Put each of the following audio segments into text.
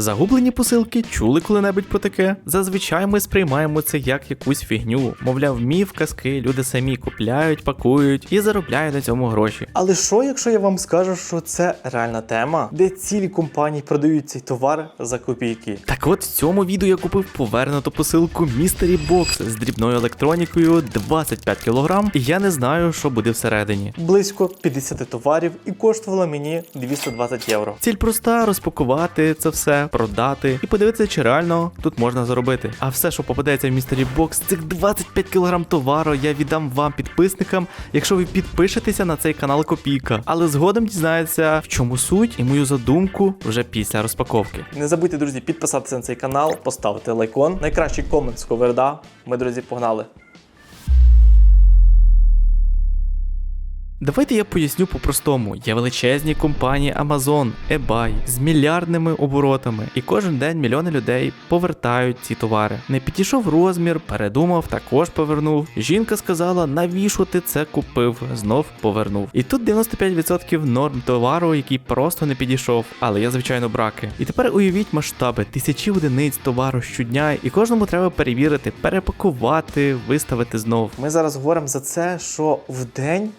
Загублені посилки чули коли-небудь про таке? Зазвичай ми сприймаємо це як якусь фігню. Мовляв, міф, казки, люди самі купляють, пакують і заробляють на цьому гроші. Але що, якщо я вам скажу, що це реальна тема, де цілі компанії продають цей товар за копійки? Так от в цьому відео я купив повернуту посилку Mystery Box з дрібною електронікою 25 кг, і я не знаю, що буде всередині. Близько 50 товарів і коштувало мені 220 євро. Ціль проста розпакувати це все, продати і подивитися, чи реально тут можна заробити. А все, що попадеться в Mystery Box, цих 25 кг товару я віддам вам підписникам, якщо ви підпишетеся на цей канал Копійка. Але згодом дізнається, в чому суть і мою задумку вже після розпаковки. Не забудьте, друзі, підписатися на цей канал, поставити лайкон. Найкращий комент з коверда. Ми, друзі, погнали. Давайте я поясню по-простому. Є величезні компанії Amazon, eBay з мільярдними оборотами, і кожен день мільйони людей повертають ці товари. Не підійшов розмір, передумав, також повернув. Жінка сказала, навіщо ти це купив, знов повернув. І тут 95% норм товару, який просто не підійшов, але є звичайно браки. І тепер уявіть масштаби тисячі одиниць товару щодня, і кожному треба перевірити, перепакувати, виставити знов. Ми зараз говоримо за це, що в день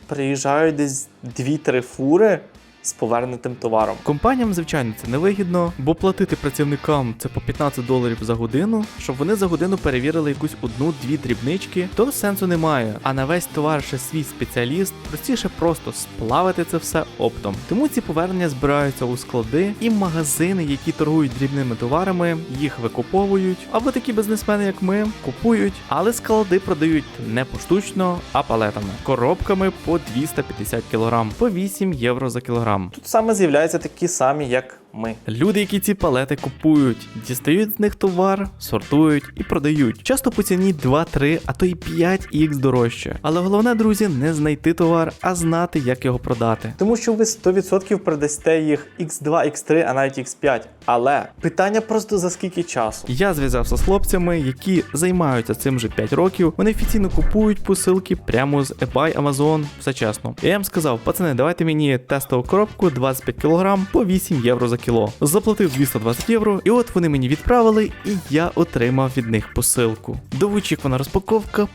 приїжджають десь 2-3 фури. З повернутим товаром. Компаніям, звичайно, це невигідно, бо платити працівникам це по 15 доларів за годину, щоб вони за годину перевірили якусь одну-дві дрібнички, то сенсу немає. А на весь товар ще свій спеціаліст, простіше просто сплавити це все оптом. Тому ці повернення збираються у склади, і магазини, які торгують дрібними товарами, їх викуповують. Або такі бізнесмени, як ми, купують, але склади продають не поштучно, а палетами, коробками по 250 кг, по 8 євро за кілограм. Тут саме з'являються такі самі, як ми. Люди, які ці палети купують, дістають з них товар, сортують і продають. Часто по ціні 2-3, а то й 5х дорожче. Але головне, друзі, не знайти товар, а знати, як його продати. Тому що ви 100% продасте їх X2, X3, а навіть X5. Але питання просто за скільки часу. Я зв'язався з хлопцями, які займаються цим вже 5 років. Вони офіційно купують посилки прямо з eBay, Amazon, все чесно. Я їм сказав, пацани, давайте мені тестову коробку 25 кг по 8 євро за кіло. Заплатив 220 євро, і от вони мені відправили, і я отримав від них посилку. Довичікувана розпаковка.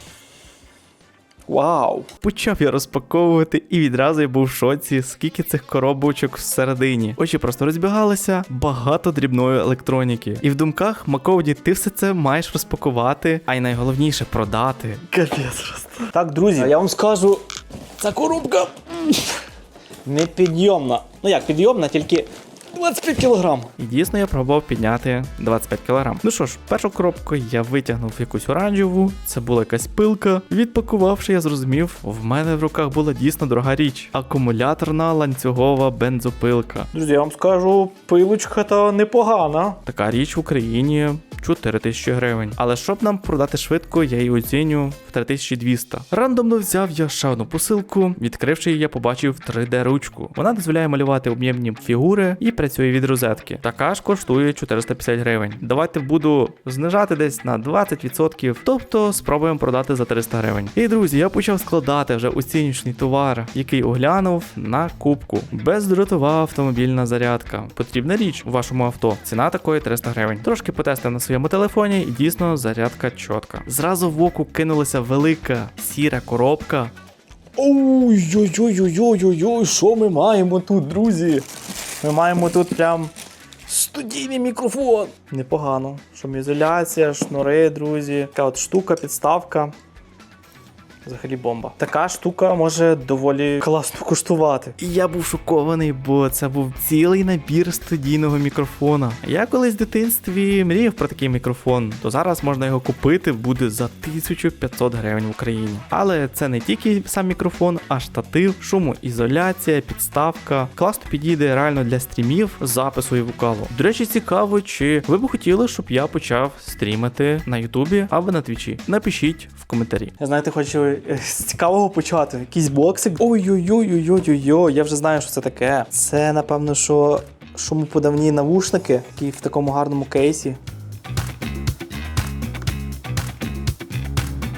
Вау! Почав я розпаковувати, і відразу я був в шоці, скільки цих коробочок всередині. Очі просто розбігалися, багато дрібної електроніки. І в думках Маковді, ти все це маєш розпакувати, а й найголовніше продати. Капець просто. Так, друзі, я вам скажу, ця коробка непідйомна. Ну як підйомна, тільки 25 кілограм. І дійсно я пробував підняти 25 кілограм. Ну що ж, першу коробку я витягнув якусь оранжеву, це була якась пилка. Відпакувавши, я зрозумів, в мене в руках була дійсно дорога річ. Акумуляторна ланцюгова бензопилка. Друзі, я вам скажу, пилочка та непогана. Така річ в Україні 4 тисячі гривень. Але щоб нам продати швидко, я її оціню в 3200. Рандомно взяв я ще одну посилку. Відкривши її, я побачив 3D-ручку. Вона дозволяє малювати об'ємні фігури і працює від розетки. Така ж коштує 450 гривень. Давайте буду знижати десь на 20%, тобто спробуємо продати за 300 гривень. І друзі, я почав складати вже оціночний товар, який оглянув на кубку. Бездротова автомобільна зарядка. Потрібна річ у вашому авто. Ціна такої 300 гривень. Трошки потестив на своєму телефоні, і дійсно зарядка чітка. Зразу в оку кинулася велика сіра коробка. Ой-ой-ой-ой-ой-ой, що ми маємо тут, друзі? Ми маємо тут прям студійний мікрофон. Непогано. Шумізоляція, шнури, друзі. Така от штука, підставка. Взагалі бомба. Така штука може доволі класно коштувати. І я був шокований, бо це був цілий набір студійного мікрофона. Я колись в дитинстві мріяв про такий мікрофон, то зараз можна його купити буде за 1500 гривень в Україні. Але це не тільки сам мікрофон, а штатив, шумоізоляція, підставка. Класно підійде реально для стрімів, запису і вокалу. До речі, цікаво, чи ви б хотіли, щоб я почав стрімити на Ютубі або на Твічі. Напишіть в коментарі. Я знаєте, хочу з цікавого почати. Якийсь боксик. Ой-ой-ой-ой-ой-ой, я вже знаю, що це таке. Це, напевно, що шумоподавні навушники, які в такому гарному кейсі.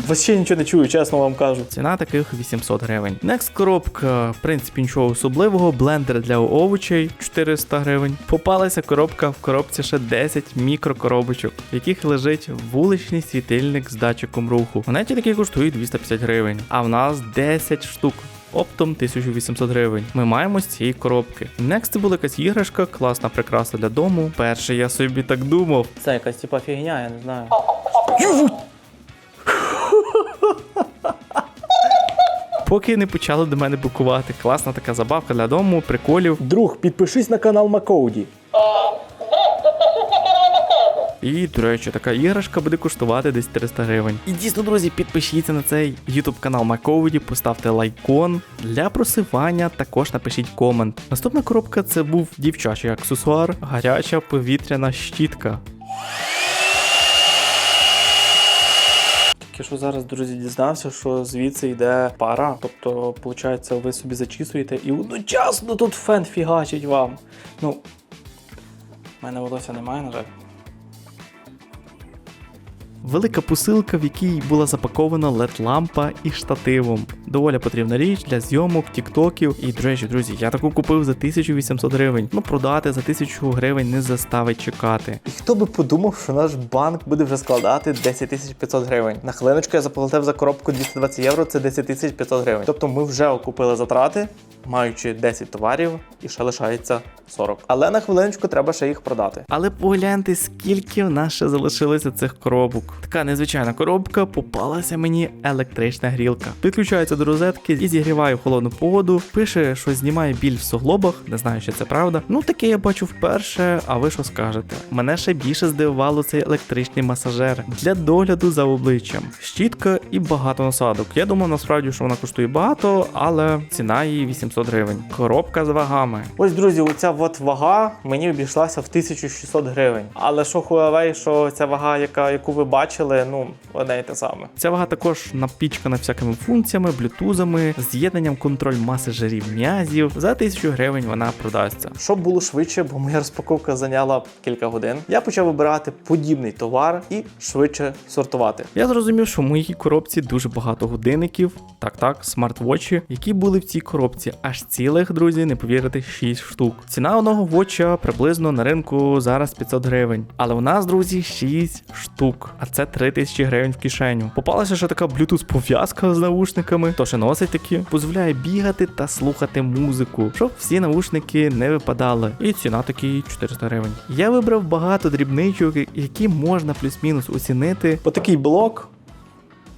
Вообще нічого не чую, чесно вам кажу. Ціна таких 800 гривень. Next коробка, в принципі, нічого особливого. Блендер для овочей 400 гривень. Попалася коробка в коробці ще 10 мікрокоробочок, в яких лежить вуличний світильник з датчиком руху. Вони тільки коштують 250 гривень, а в нас 10 штук. Оптом 1800 гривень. Ми маємо з цієї коробки. Next це була якась іграшка, класна прикраса для дому. Перше я собі так думав. Це якась типа фігня, я не знаю. Поки не почали до мене букувати. Класна така забавка для дому, приколів. Друг, підпишись на канал Макоуді. І, до речі, така іграшка буде коштувати десь 300 гривень. І дійсно, друзі, підпишіться на цей YouTube канал Маковіді, поставте лайкон. Для просивання також напишіть комент. Наступна коробка це був дівчачий аксесуар, гаряча повітряна щітка. Тільки що зараз, друзі, дізнався, що звідси йде пара. Тобто, виходить, ви собі зачісуєте і одночасно тут фен фігачить вам. Ну, в мене волосся немає, на жаль. Велика посилка, в якій була запакована LED-лампа і штативом. Доволі потрібна річ для зйомок, тіктоків. І, до речі, друзі, я таку купив за 1800 гривень. Ну, продати за 1000 гривень не заставить чекати. І хто би подумав, що наш банк буде вже складати 10 тисяч 500 гривень. На хвилиночку я заплатив за коробку 220 євро, це 10 тисяч 500 гривень. Тобто ми вже окупили затрати, маючи 10 товарів, і ще лишається 40. Але на хвилиночку треба ще їх продати. Але погляньте, скільки в нас ще залишилося цих коробок. Така незвичайна коробка попалася мені електрична грілка. Підключається до розетки і зігріває в холодну погоду. Пише, що знімає біль в суглобах. Не знаю, чи це правда. Ну таке я бачу вперше. А ви що скажете? Мене ще більше здивувало цей електричний масажер для догляду за обличчям. Щітка і багато насадок. Я думав насправді, що вона коштує багато, але ціна її 800 гривень. Коробка з вагами. Ось, друзі, оця от вага мені обійшлася в 1600 гривень. Але що Huawei, що ця вага, яка, яку ви бачили, ну, одне і те саме. Ця вага також напічкана всякими функціями, блютузами, з'єднанням контроль маси жирів м'язів. За 1000 гривень вона продасться. Щоб було швидше, бо моя розпаковка зайняла кілька годин. Я почав вибирати подібний товар і швидше сортувати. Я зрозумів, що в моїй коробці дуже багато годинників, так так, смарт-вотчі, які були в цій коробці аж цілих, друзі, не повірите, 6 штук. Ціна одного вотча приблизно на ринку зараз 500 гривень. Але у нас, друзі, 6 штук, а це 3000 гривень в кишеню. Попалася ще така Bluetooth пов'язка з наушниками, то ще носить такі, дозволяє бігати та слухати музику, щоб всі наушники не випадали. І ціна такі 400 гривень. Я вибрав багато дрібничок, які можна плюс-мінус оцінити. Отакий блок.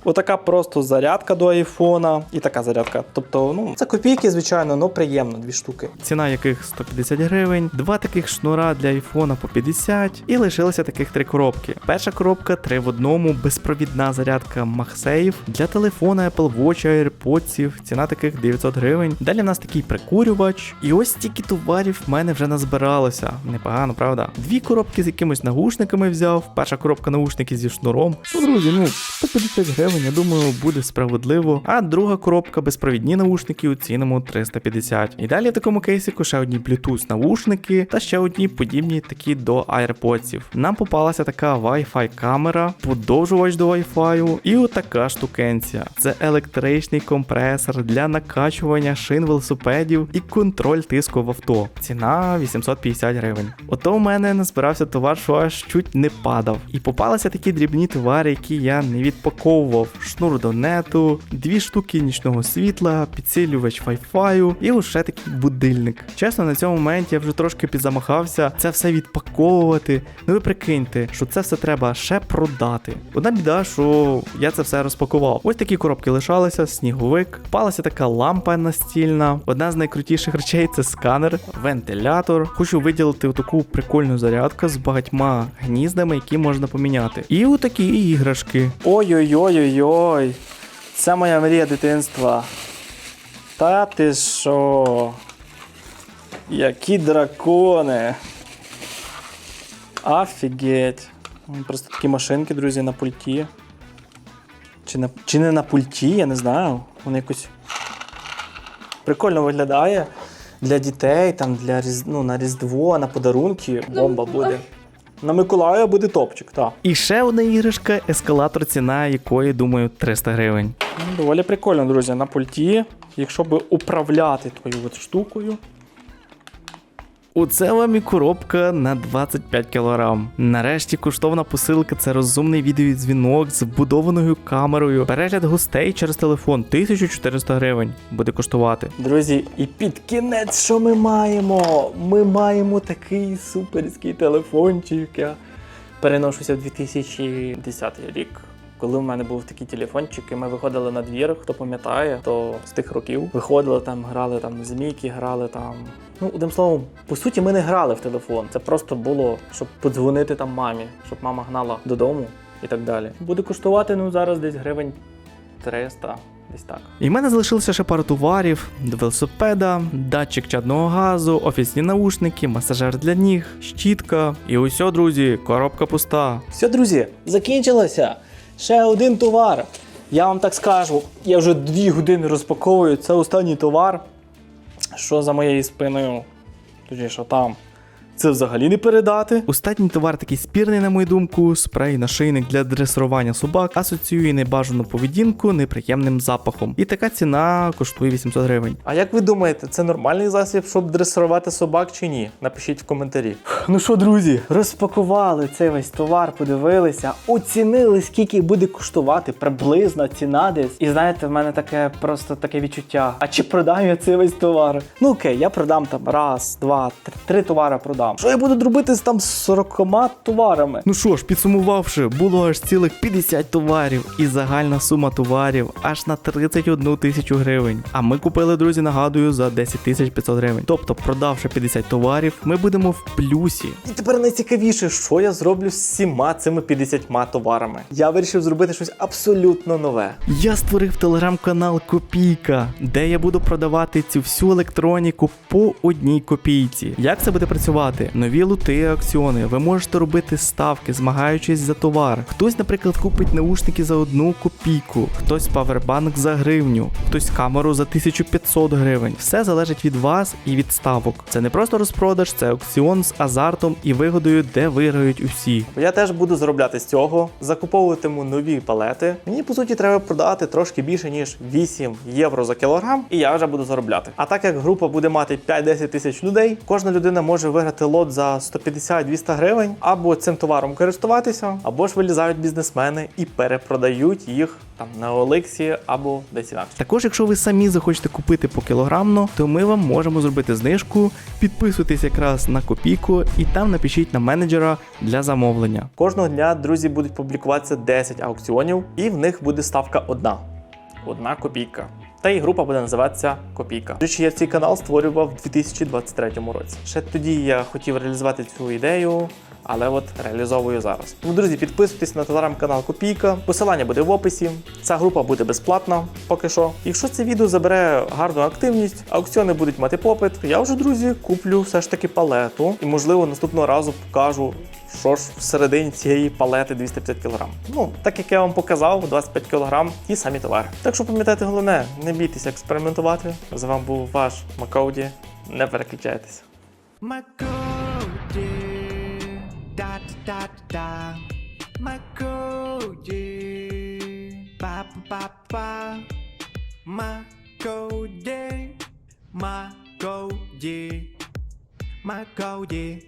Отака просто зарядка до айфона і така зарядка. Тобто, ну, це копійки, звичайно, але приємно, дві штуки. ціна яких 150 гривень, два таких шнура для айфона по 50, і лишилося таких три коробки. Перша коробка 3 в одному, безпровідна зарядка MagSafe для телефона Apple Watch, AirPods, ціна таких 900 гривень. Далі в нас такий прикурювач. І ось стільки товарів в мене вже назбиралося. Непогано, правда? Дві коробки з якимись навушниками взяв. Перша коробка наушники зі шнуром. Ну, друзі, ну 150 гривень, я думаю, буде справедливо. А друга коробка безпровідні наушники у цінному 350. І далі в такому кейсику ще одні Bluetooth наушники та ще одні подібні такі до AirPods. Нам попалася така Wi-Fi камера, подовжувач до Wi-Fi і отака штукенція. Це електричний компресор для накачування шин велосипедів і контроль тиску в авто. Ціна 850 гривень. Ото в мене назбирався товар, що аж чуть не падав. І попалися такі дрібні товари, які я не відпаковував: шнур до нету, дві штуки нічного світла, підсилювач Wi-Fi і лише такий будильник. Чесно, на цьому моменті я вже трошки підзамахався це все відпаковувати. Ну ви прикиньте, що це все треба ще продати. Одна біда, що я це все розпакував. Ось такі коробки лишалися, сніговик, палася така лампа настільна. Одна з найкрутіших речей це сканер, вентилятор. Хочу виділити таку прикольну зарядку з багатьма гніздами, які можна поміняти. І отакі іграшки. Ой-ой-ой-ой-ой. Це моя мрія дитинства. Та ти що? Які дракони. Офігеть. Просто такі машинки, друзі, на пульті. Чи, на, чи не на пульті, я не знаю. Вони якось прикольно виглядає. Для дітей, там, для Різ... ну, на Різдво, на подарунки. Бомба буде. На Миколая буде топчик, так. І ще одна іграшка, ескалатор, ціна якої, думаю, 300 гривень. Ну, Доволі прикольно, друзі, на пульті. Якщо би управляти тою от штукою. Оце вам і коробка на 25 кг. Нарешті коштовна посилка це розумний відеодзвінок з вбудованою камерою. Перегляд гостей через телефон 1400 гривень буде коштувати. Друзі, і під кінець, що ми маємо? Ми маємо такий суперський телефончик. Я переношуся в 2010 рік. Коли в мене був такий телефончик, і ми виходили на двір, хто пам'ятає, то з тих років виходили там, грали там змійки, грали там. Ну, одним словом, по суті, ми не грали в телефон. Це просто було, щоб подзвонити там мамі, щоб мама гнала додому і так далі. Буде коштувати ну зараз десь гривень 300, десь так. І в мене залишилося ще пару товарів: велосипеда, датчик чадного газу, офісні наушники, масажер для ніг, щітка. І усьо, друзі, коробка пуста. Все, друзі, закінчилося. Ще один товар. Я вам так скажу, я вже дві години розпаковую. Це останній товар. Що за моєю спиною? Тоді що там? Це взагалі не передати. Останній товар такий спірний, на мою думку, спрей нашийник для дресирування собак асоціює небажану поведінку неприємним запахом. І така ціна коштує 800 гривень. А як ви думаєте, це нормальний засіб, щоб дресирувати собак чи ні? Напишіть в коментарі. Ну що, друзі, розпакували цей весь товар, подивилися, оцінили, скільки буде коштувати, приблизна ціна десь. І знаєте, в мене таке просто таке відчуття. А чи продам я цей весь товар? Ну окей, я продам там раз, два, три, три товари продам. Що я буду робити з там 40 товарами? Ну що ж, підсумувавши, було аж цілих 50 товарів, і загальна сума товарів аж на 31 тисячу гривень. А ми купили, друзі, нагадую, за 10 тисяч 500 гривень. Тобто, продавши 50 товарів, ми будемо в плюсі. І тепер найцікавіше, що я зроблю з всіма цими 50 товарами. Я вирішив зробити щось абсолютно нове. Я створив телеграм-канал Копійка, де я буду продавати цю всю електроніку по одній копійці. Як це буде працювати? Нові лути і акціони. Ви можете робити ставки, змагаючись за товар. Хтось, наприклад, купить наушники за одну копійку, хтось павербанк за гривню, хтось камеру за 1500 гривень. Все залежить від вас і від ставок. Це не просто розпродаж, це аукціон з азартом і вигодою, де виграють усі. Я теж буду заробляти з цього, закуповуватиму нові палети. Мені по суті треба продати трошки більше ніж 8 євро за кілограм, і я вже буду заробляти. А так як група буде мати 5-10 тисяч людей, кожна людина може виграти лот за 150-200 гривень, або цим товаром користуватися, або ж вилізають бізнесмени і перепродають їх там на Олексі або десь інакше. Також, якщо ви самі захочете купити по кілограмно, то ми вам можемо зробити знижку. Підписуйтесь якраз на копійку і там напишіть на менеджера для замовлення. Кожного дня, друзі, будуть публікуватися 10 аукціонів, і в них буде ставка одна. Одна копійка. Та і група буде називатися Копійка. До речі, я цей канал створював у 2023 році. Ще тоді я хотів реалізувати цю ідею, але от реалізовую зараз. Ну, друзі, підписуйтесь на телеграм-канал Копійка. Посилання буде в описі. Ця група буде безплатна поки що. Якщо це відео забере гарну активність, аукціони будуть мати попит. Я вже, друзі, куплю все ж таки палету і, можливо, наступного разу покажу. Що ж всередині цієї палети 250 кг. Ну, так як я вам показав, 25 кг ті самі товари. Так що пам'ятайте головне, не бійтеся експериментувати. З вами був ваш Макауді. Не переключайтеся. da da. My girl, yeah. Ba ba ba. My yeah. My yeah. My yeah.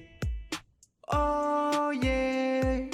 Oh yeah.